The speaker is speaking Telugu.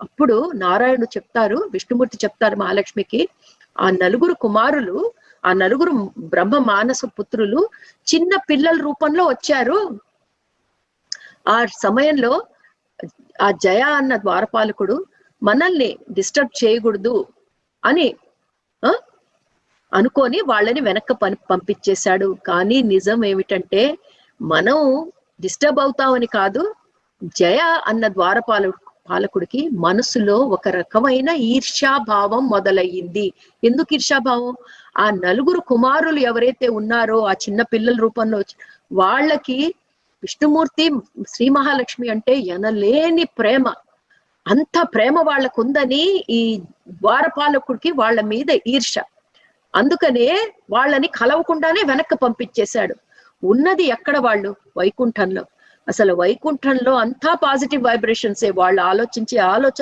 అప్పుడు నారాయణుడు చెప్తారు విష్ణుమూర్తి చెప్తారు మహాలక్ష్మికి ఆ నలుగురు కుమారులు ఆ నలుగురు బ్రహ్మ మానస పుత్రులు చిన్న పిల్లల రూపంలో వచ్చారు. ఆ సమయంలో ఆ జయ అన్న ద్వారపాలకుడు మనల్ని డిస్టర్బ్ చేయకూడదు అని అనుకొని వాళ్ళని వెనక్కి పని పంపించేశాడు. కానీ నిజం ఏమిటంటే మనం డిస్టర్బ్ అవుతామని కాదు జయ అన్న ద్వారపాల పాలకుడికి మనసులో ఒక రకమైన ఈర్ష్యాభావం మొదలయ్యింది. ఎందుకు ఈర్ష్యాభావం? ఆ నలుగురు కుమారులు ఎవరైతే ఉన్నారో ఆ చిన్న పిల్లల రూపంలో వాళ్ళకి విష్ణుమూర్తి శ్రీ మహాలక్ష్మి అంటే ఎనలేని ప్రేమ. అంత ప్రేమ వాళ్ళకు ఉందని ఈ ద్వారపాలకుడికి వాళ్ళ మీద ఈర్ష అందుకనే వాళ్ళని కలవకుండానే వెనక్కి పంపించేశాడు. ఉన్నది ఎక్కడ వాళ్ళు? వైకుంఠంలో. అసలు వైకుంఠంలో అంతా పాజిటివ్ వైబ్రేషన్సే. వాళ్ళు ఆలోచించి ఆలోచన